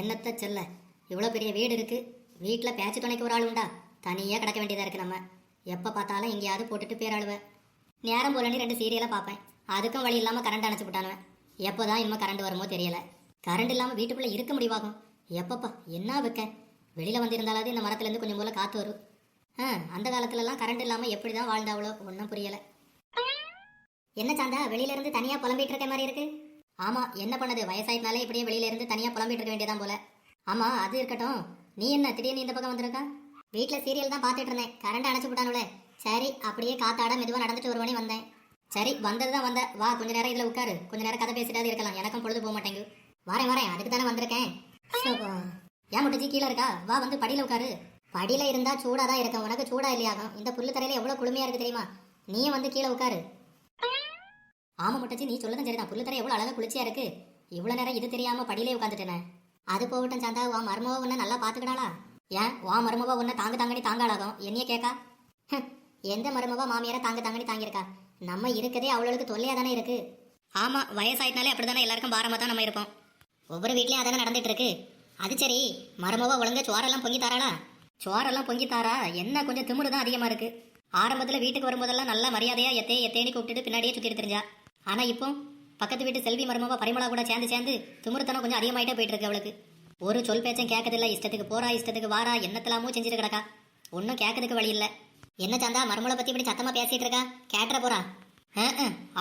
என்னத்த சொல்ல? இவ்வளோ பெரிய வீடு இருக்கு. வீட்டில் பேச்சு துணைக்கு ஒரு ஆள் உண்டா? தனியாக கிடக்க வேண்டியதாக இருக்கு நம்ம. எப்போ பார்த்தாலும் எங்கேயாவது போட்டுட்டு பேராளுவேன் நேரம் போலன்னு ரெண்டு சீரியலாக பார்ப்பேன். அதுக்கும் வழி இல்லாமல் கரண்ட் அணைச்சி விட்டானுவேன் எப்போ தான் இன்னும் கரண்ட் வருமோ தெரியல. கரண்ட் இல்லாமல் வீட்டுக்குள்ளே இருக்க முடிவாகும். எப்பப்பா என்ன வைக்க? வெளியில் வந்திருந்தாலாவது இந்த மரத்துலேருந்து கொஞ்சம் போல காற்று வரும். ஆ அந்த காலத்துலலாம் கரண்ட் இல்லாமல் எப்படி தான் வாழ்ந்தாவளோ? ஒன்றும் புரியலை. என்ன சாந்தா வெளியிலேருந்து இருந்து தனியா இருக்க மாதிரி இருக்கு? ஆமா என்ன பண்ணது? வயசாயினாலே இப்படியே வெளியில இருந்து தனியா புலம்பிட்டு இருக்க வேண்டியதான் போல. ஆமா அது இருக்கட்டும். நீ என்ன திடீர்னு இந்த பக்கம் வந்திருக்கா? வீட்டுல சீரியல் தான் பார்த்துட்டு இருந்தேன். கரண்ட் அணைச்சு விட்டானுல சரி அப்படியே காத்தாட மெதுவா நடந்துட்டு ஒரு மணி வந்தேன். சரி வந்தது தான் வந்த. வா கொஞ்ச நேரம் இதுல உட்காரு. கொஞ்ச நேரம் கதை பேசிட்டாது இருக்கலாம். எனக்கும் பொழுது போக மாட்டேங்கு வரேன் வரேன். அதுக்கு தானே வந்திருக்கேன். ஏன் முட்டச்சி கீழே இருக்கா? வா வந்து படியில உட்காரு. படியில இருந்தா சூடா தான் இருக்கும். உனக்கு சூடா இல்லையாகும். இந்த புல்லு தரையில எவ்வளவு குளுமையா இருக்கு தெரியுமா? நீயும் வந்து கீழே உட்காரு. ஆமா முட்டச்சி நீ சொல்லதும் சரிதான். புல்லு தர எவ்வளோ அழகாக குளிர்ச்சியா இருக்கு. இவ்வளோ நேரம் இது தெரியாம படியிலே உட்காந்துட்டேனே அது போகட்டும் சாந்தா உன் மருமவ உன்னை நல்லா பாத்துக்கிடாளா ஏன்? உன் மருமவ உன்னை தாங்க தாங்கடி தாங்காளாகும். என்னைய கேட்கா எந்த மருமவா மாமியாரை தாங்க தாங்கடி தாங்கியிருக்கா? நம்ம இருக்கதே அவளுக்கு தொல்லையாக தானே இருக்கு. ஆமா வயசாயிட்டாலே அப்படிதானே எல்லாருக்கும் பாரமாக தான் நம்ம இருப்போம். ஒவ்வொரு வீட்லேயும் அதானே நடந்துட்டு இருக்கு அது சரி மருமவா ஒழுங்கா சோறெல்லாம் பொங்கி தாராளா? சோறெல்லாம் பொங்கி தாரா? என்ன கொஞ்சம் திமிரு தான் அதிகமாக இருக்கு. ஆரம்பத்தில் வீட்டுக்கு வரும்போதெல்லாம் நல்ல மரியாதையாக எத்தே எத்தேன்னு கூப்பிட்டுட்டு பின்னாடியே சுற்றிட்டு தெரிஞ்சா. ஆனா இப்போ பக்கத்து வீட்டு செல்வி மருமவ பரிமளா கூட சேர்ந்து சேர்ந்து துமுறுத்தனம் கொஞ்சம் அதிகமாயிட்டே போயிட்டு இருக்கு அவளுக்கு. ஒரு சொல் பேச்சும் கேட்கதில்ல இஷ்டத்துக்கு போறா இஷ்டத்துக்கு வாரா என்னத்தலாமோ செஞ்சுட்டு கிடக்கா. ஒன்றும் கேட்கறதுக்கு வழி இல்ல. என்ன சந்தா மருமலை பத்தி இப்படி சத்தமா பேசிட்டு இருக்கா? கேட்டுற போறா.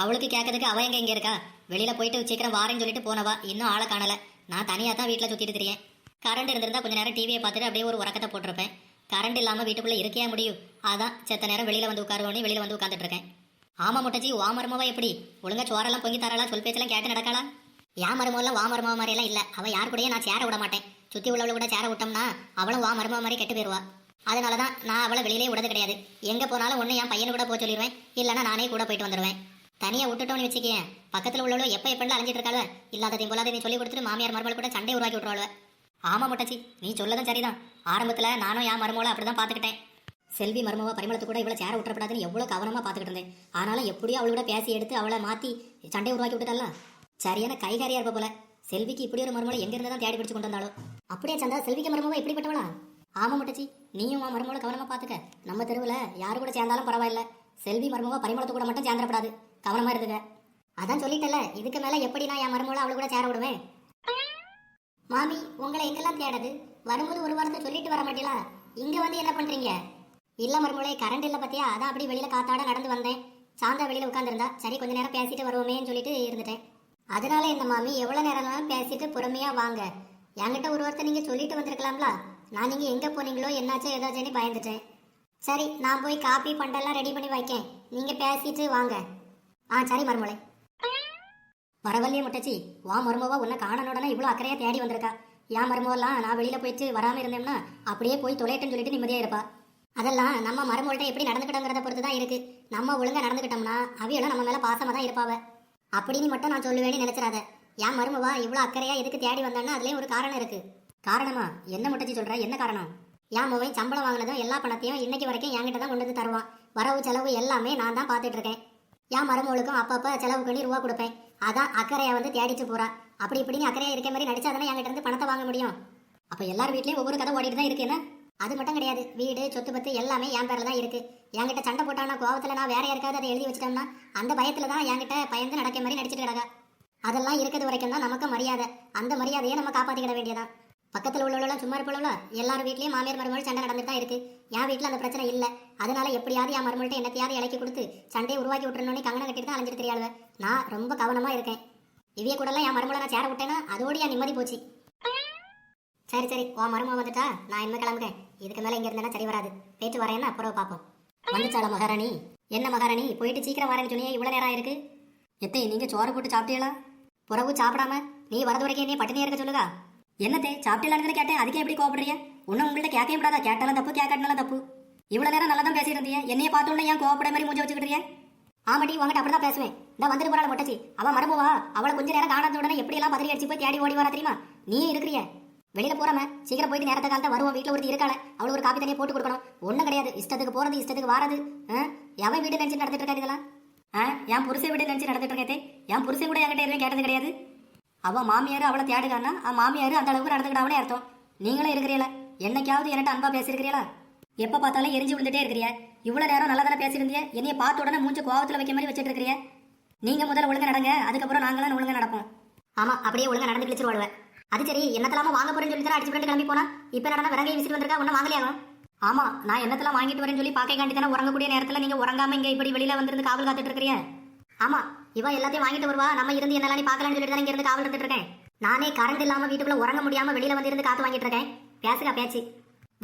அவளுக்கு கேட்கறதுக்கு அவ எங்க இங்க இருக்கா? வெளியில போயிட்டு சீக்கிரம் வாரேன்னு சொல்லிட்டு போனவா. இன்னும் ஆளை காணல. நான் தனியா தான் வீட்டுல சுத்திட்டு திரியேன் கரண்ட் இருந்திருந்தா கொஞ்ச நேரம் டிவியை பார்த்துட்டு அப்படியே ஒரு உறக்கத்தை போட்டிருப்பேன். கரண்ட் இல்லாம வீட்டுக்குள்ள இருக்கே முடியும். அதான் செத்த நேரம் வெளியில வந்து உட்காருவோன்னு வெளியில வந்து உட்காந்துட்டு இருக்கேன். ஆமா முட்டச்சி வா மருமவா எப்படி? ஒழுங்கா சோறெல்லாம் பொங்கி தரலா சொல் பேச்செல்லாம் கேட்டு நடக்காளா யா மருமவெல்லாம் வா மருமவ மாதிரி எல்லாம் இல்லை. அவள் யார் கூடயே நான் சேர விட மாட்டேன். சுற்றி உள்ளவள கூட சேர விட்டோம்னா அவளும் வா மருமவ மாதிரி கெட்டு போயிருவா. அதனாலதான் நான் அவளை வெளியிலே விடது கிடையாது. எங்கே போனாலும் ஒன்று என் பையனை கூட போக சொல்லிடுவேன் இல்லைன்னா நானே கூட போயிட்டு வந்துடுவேன் தனியாக விட்டுட்டோம்னு வச்சுக்கேன். பக்கத்தில் உள்ளவளோ எப்போ எப்படிலாம் அலைஞ்சிட்டு இருக்காள இல்லாததையும் போலாதையும் சொல்லி கொடுத்துட்டு மாமியார் மருமகள் கூட சண்டை உருவாக்கி விட்டுருவாள் ஆமாம் முட்டச்சி நீ சொல்லதும் சரிதான். ஆரம்பத்தில் நானும் என் மருமகளை அப்படிதான் பார்த்துக்கிட்டேன். செல்வி மருமவ பரிமளத்து கூட இவ்வளவு சேர விட்டுறப்படாதுன்னு எவ்வளவு கவனமா பாத்துக்கிட்டு இருந்தேன். ஆனாலும் எப்படியோ அவளோட பேசி எடுத்து அவளை மாத்தி சண்டை உருவாக்கி விட்டுட்டல்ல. சரியான கைகாரியா இருப்ப போல. செல்விக்கு இப்படி ஒரு மர்மலை எங்க இருந்து தான் தேடி பிடிச்சு கொண்டு வந்தாலும் அப்படியே சந்தா செல்விக்கு மருமவ எப்படிப்பட்டவளா ஆமா முட்டச்சி நீயும் உன் மர்மோட கவனமா பாத்துக்க நம்ம தெருவுல யாரு கூட சேர்ந்தாலும் பரவாயில்ல. செல்வி மருமவ பரிமளத்து கூட மட்டும் சேர்ந்துடப்படாது. கவனமா இருந்துங்க அதான் சொல்லிட்டல இதுக்கு மேல எப்படி நான் என் மருமகளை அவளை கூட சேர விடுவேன்? மாமி உங்களை எங்கெல்லாம் தேடது வரும்போது ஒரு வாரத்தை சொல்லிட்டு வர மாட்டீங்களா? இங்க வந்து என்ன பண்றீங்க? இல்ல மறுமொழி கரண்ட் இல்ல பத்தியா? அதான் அப்படி வெளியில காத்தாட நடந்து வந்தேன். சாந்தா வெளியில உட்காந்துருந்தா சரி கொஞ்ச நேரம் பேசிட்டு வருவோமேன்னு சொல்லிட்டு இருந்துட்டேன். அதனால இந்த மாமி எவ்வளவு நேரம் பேசிட்டு பொறுமையா வாங்க. என்கிட்ட ஒரு வார்த்தை நீங்க சொல்லிட்டு வந்திருக்கலாம்ல? நான் நீங்க எங்க போனீங்களோ என்னாச்சோ ஏதாச்சுன்னு பயந்துட்டேன். சரி நான் போய் காப்பி பண்டெல்லாம் ரெடி பண்ணி வைக்கேன். நீங்க பேசிட்டு வாங்க. ஆ சரி மருமலை பரவாயில்லையே முட்டச்சி. வா மருமவா உன்னை காணனோடனே இவ்வளோ அக்கறையா தேடி வந்திருக்கா. என் மருமவெல்லாம் நான் வெளியில போயிட்டு வராம இருந்தேன்னா அப்படியே போய் தொலைட்டேன்னு சொல்லிட்டு நிம்மதியா இருப்பா. அதெல்லாம் நம்ம மருமகள்கிட்ட எப்படி நடந்துக்கிட்டோங்கிறத பொறுத்து தான் இருக்கு. நம்ம ஒழுங்கா நடந்துக்கிட்டோம்னா அவியெல்லாம் நம்ம மேல பாசமா தான் இருப்பாவ. அப்படின்னு மட்டும் நான் சொல்லுவேன்னு நினைச்சிடாத. என் மருமவா இவ்வளோ அக்கறையா எதுக்கு தேடி வந்தான்னா அதுலயும் ஒரு காரணம் இருக்கு. காரணமா? என்ன முட்டச்சி சொல்ற? என்ன காரணம்? என் மவன் சம்பளம் வாங்கினதும் எல்லா பணத்தையும் இன்னைக்கு வரைக்கும் என்கிட்ட தான் கொண்டு வந்து தருவான். வரவு செலவு எல்லாமே நான் தான் பார்த்துட்டு இருக்கேன். என் மருமகளுக்கும் அப்பப்ப செலவு பண்ணி ரூபா கொடுப்பேன். அதான் அக்கறையா வந்து தேடிச்சு போறா. அப்படி இப்படின்னு அக்கறையா இருக்க மாதிரி நடிச்சாதானே என்கிட்ட இருந்து பணத்தை வாங்க முடியும். அப்ப எல்லார் வீட்லயும் ஒவ்வொரு கதை ஓடிட்டு தான் இருக்கு என்ன? அது மட்டும் கிடையாது. வீடு சொத்து பத்து எல்லாமே என் பேரில் தான் இருக்கு. என்கிட்ட சண்டை போட்டானா கோபத்தில் நான் வேற யாருக்காவது அதை எழுதி வச்சிட்டோம்னா அந்த பயத்தில் தான் என்கிட்ட பயந்து நடக்க மாதிரி நடிச்சிட்டு கிடக்கா. அதெல்லாம் இருக்கிறது வரைக்கும் தான் நமக்கு மரியாதை. அந்த மரியாதையை நம்ம காப்பாற்றிக்கிட வேண்டியதான் பக்கத்தில் உள்ளவளெல்லாம் சும்மா இருப்பவளோ எல்லாரும் வீட்லேயும் மாமியார் மருமகள் சண்டை நடந்துட்டு தான் இருக்கு. என் வீட்டில் அந்த பிரச்சனை இல்லை. அதனால எப்படியாவது என் மருமகள்ட்ட என்னத்தையாவது இலக்கி கொடுத்து சண்டையை உருவாக்கி விட்டுறணும்னு கங்கணம் கட்டிட்டு தான் அலைஞ்சிட்டு தெரியாளுவ. நான் ரொம்ப கவனமாக இருக்கேன். இவிய கூடலாம் என் மருமகளை நான் சேர விட்டேன்னா அதோடு என் நிம்மதி போச்சு. சரி சரி. உன் மருமக வந்துட்டா. நான் இனிமே கிளம்புறேன். இதுக்கு மேல இங்க இருந்தேன்னா சரி வராது. பேச்சு வரேன்னா அப்புறம் பார்ப்போம். வந்துச்சால மகாராணி? என்ன மகாராணி? போயிட்டு சீக்கிரம் வரேன்னு சொன்னியே இவ்வளவு நேரம் ஆயிருக்கு. எத்தை நீங்க சோறு போட்டு சாப்பிட்டீங்களா? புறவு சாப்பிடாம நீ வரது வரைக்கும் என்னைய பட்டினியா இருக்க சொல்லுதா? என்னத்தே சாப்பிட்டீங்களான்னு கேட்டேன். அதுக்கே எப்படி கோவப்படுறீங்க? ஒன்னும் உங்கள்ட்ட கேட்கவே கூடாதா? கேட்டாலும் தப்பு கேட்காட்டினாலும் தப்பு. இவ்வளவு நேரம் நல்லா தான் பேசிட்டு இருந்தீங்க என்னைய பார்த்தோன்னே ஏன் கோவப்பட மாதிரி மூஞ்சி வச்சுக்கிட்டீங்க ஆமாட்டி உங்ககிட்ட அப்படி தான் பேசுவேன். இந்த வந்துட்டு போறாள் மொட்டச்சி. அவன் மரபுவா அவளை கொஞ்ச நேரம் காணாத உடனே எப்படி எல்லாம் பதறி அடிச்சு போய் தேடி ஓடி வரா தெரியுமா? நீ இருக்கிறிய. வெளியில போறாம சீக்கிரம் போயிட்டு நேரத்தை காலத்தை வருவோம். வீட்டுல ஒருத்தி இருக்காள அவளுக்கு ஒரு காப்பி தண்ணியை போட்டு கொடுக்கணும். ஒன்றும் கிடையாது. இஷ்டத்துக்கு போறது இஷ்டத்துக்கு வாரது. ஆ? எவன் வீடு நினைச்சு நடத்திட்டு இருக்காது இதெல்லாம்? ஆ? என் புருஷன் வீடு நினைச்சு நடத்திட்டு இருக்கே என் புருஷன் கூட என்கிட்ட எதுவும் கேட்டது கிடையாது. அவன் மாமியார் அவளை தேடுகான்னா அவன் மாமியார் அந்த அளவுக்கு நடந்துக்கிட்டாவனே அர்த்தம். நீங்களும் இருக்கிறீல என்னைக்காவது என்கிட்ட அன்பா பேசியிருக்கிறீங்களா? எப்ப பார்த்தாலும் எரிஞ்சு விழுந்துட்டே இருக்கிறியா. இவ்வளவு நேரம் நல்லா தானே பேசியிருந்திய? என்னைய பார்த்த உடனே மூஞ்ச கோவத்துல வைக்க மாதிரி வச்சிட்டு இருக்கிறியா. நீங்க முதல்ல ஒழுங்கு நடங்க. அதுக்கப்புறம் நாங்களாம் ஒழுங்கு நடப்போம். ஆமா அப்படியே ஒழுங்கு நடந்து கிழிச்சிருவாடுவேன் அது சரி என்னத்தலாம வாங்க போறேன்னு சொல்லி தான் அடிச்சு பண்ணிட்டு கிளம்பி போனா. இப்ப நடந்த விறகை விசிட்டு வந்திருக்கா ஒன்னும் வாங்கலையாகும் ஆமா நான் என்னத்தெல்லாம் வாங்கிட்டு வரேன்னு சொல்லி பாக்கை காண்டி தானே உறங்கக்கூடிய நேரத்துல நீங்க உறங்காம இங்க இப்படி வெளியில வந்திருந்து காவல் காத்துட்டு இருக்கிறீங்க? ஆமா இவ எல்லாத்தையும் வாங்கிட்டு வருவா நம்ம இருந்து என்னெல்லாம் நீ பார்க்கலாம்னு சொல்லிட்டு தான் இங்க இருந்து காவல் இருந்துட்டு இருக்கேன். நானே கரண்ட் இல்லாம வீட்டுக்குள்ள உறங்க முடியாம வெளியில வந்து இருந்து காத்து வாங்கிட்டு இருக்கேன். பேசுகா பேச்சு.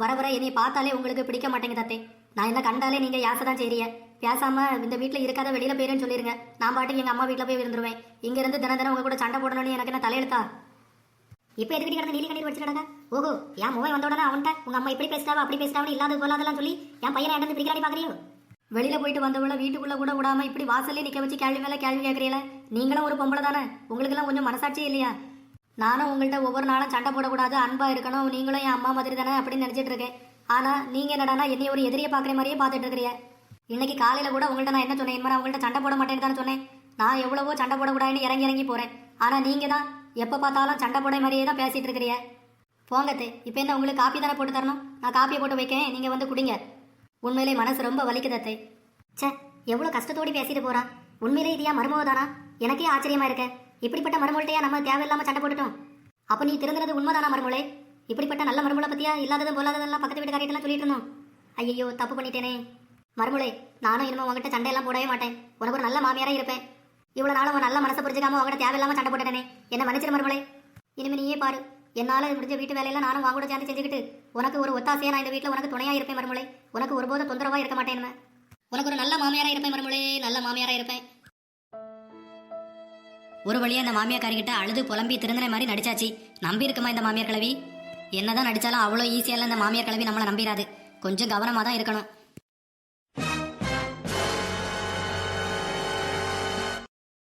வர வர என்னை பார்த்தாலே உங்களுக்கு பிடிக்க மாட்டேங்க தத்தே நான் என்ன கண்டாலே நீங்க யாசை தான் செய்றீங்க. பேசாம இந்த வீட்டில் இருக்காத வெளியில போயிருன்னு சொல்லிருங்க. நான் பாட்டுக்கு எங்க அம்மா வீட்டில் போய் இருந்துருவேன் இங்க இருந்து தினம் தினம் உங்க கூட சண்டை போடணும்னு எனக்கு என்ன தலையெழுத்தா? இப்ப எது கிடந்த நீலி கண்ணீர் வச்சு ஓஹோ என் மூவை வந்த உடனே அவன்கிட்ட உங்க அம்மா இப்படி பேசிட்டாவா அப்படி பேசிட்டாவா இல்லாத போலாதெல்லாம் சொல்லி என் பையனை இடந்து பிடிக்கிறாடி பாக்குறியோ? வெளியில போயிட்டு வந்தவள வீட்டுக்குள்ள கூட விடாம இப்படி வாசல்லே நிக்க வச்சு கேள்வி மேல கேள்வி கேட்கறீல நீங்களும் ஒரு பொம்பளை தானே? உங்களுக்கு எல்லாம் கொஞ்சம் மனசாட்சியே இல்லையா? நானும் உங்கள்கிட்ட ஒவ்வொரு நாளும் சண்டை போடக்கூடாது அன்பா இருக்கணும் நீங்களும் என் அம்மா மாதிரி தானே அப்படின்னு நினைச்சிட்டு இருக்கேன். ஆனா நீங்க என்னடானா என்னைய ஒரு எதிரியை பாக்குற மாதிரியே பாத்துட்டு இருக்கிறீங்க. இன்னைக்கு காலையில கூட உங்கள்ட்ட நான் என்ன சொன்னேன் மாதிரி உங்கள்ட்ட சண்டை போட மாட்டேன்னு தானே சொன்னேன். நான் எவ்வளவோ சண்டை போடக்கூடாதுன்னு இறங்கி இறங்கி போறேன். ஆனா நீங்க தான் எப்போ பார்த்தாலும் சண்டை போட மாதிரியே தான் பேசிட்டு இருக்கிறிய. போங்கத்தே இப்போ என்ன உங்களுக்கு காப்பி தானே போட்டு தரணும்? நான் காப்பியை போட்டு வைக்கேன் நீங்கள் வந்து குடிங்க. உண்மையிலே மனசு ரொம்ப வலிக்குதத்தை சே எவ்வளோ கஷ்டத்தோடு பேசிட்டு போறா. உண்மையிலே இதையா மருமக தானா? எனக்கே ஆச்சரியமா இருக்க. இப்படிப்பட்ட மருமகள்கிட்டயா நம்ம தேவையில்லாமல் சண்டை போட்டுட்டோம்? அப்போ நீ திறந்தது உண்மைதானா மருமகளே? இப்படிப்பட்ட நல்ல மருமகளை பற்றியா இல்லாததும் போலாததெல்லாம் பக்கத்து வீட்டுக்காரிட்டெல்லாம் சொல்லிட்டு இருந்தோம்? ஐயோ தப்பு பண்ணிட்டேனே. மருமகளே நானும் இனிமே உங்ககிட்ட சண்டையெல்லாம் போடவே மாட்டேன். உனக்கு ஒரு நல்ல மாமியாராக இருப்பேன். இவ்வளவு நாளும் உன் நல்ல மனசை புரிஞ்சுக்காம உங்ககிட்ட தேவையில்லாம சண்டை போட்டுட்டேனே. என்ன மன்னிச்சிரு மருமலை இனிமே நீயே பாரு. என்னால முடிஞ்ச வீட்டு வேலையெல்லாம் நானும் வாங்க கூட சேர்ந்து செஞ்சுக்கிட்டு உனக்கு ஒரு ஒத்தாசையா நான் இந்த வீட்டில் உனக்கு துணையா இருப்பேன் மருமலை உனக்கு ஒருபோதும் தொந்தரவா இருக்க மாட்டேன் உனக்கு ஒரு நல்ல மாமியாரா இருப்பேன் மருமலை நல்ல மாமியாரா இருப்பேன். ஒரு வழியா இந்த மாமியாக்காரிக்கிட்ட அழுது புலம்பி திருந்தனை மாதிரி நடிச்சாச்சு. நம்பி இருக்குமா இந்த மாமியார் கிழவி? என்னதான் நடிச்சாலும் அவ்வளோ ஈஸியால இந்த மாமியார் கிழவி நம்மளை நம்பிடாது கொஞ்சம் கவனமா தான் இருக்கணும்.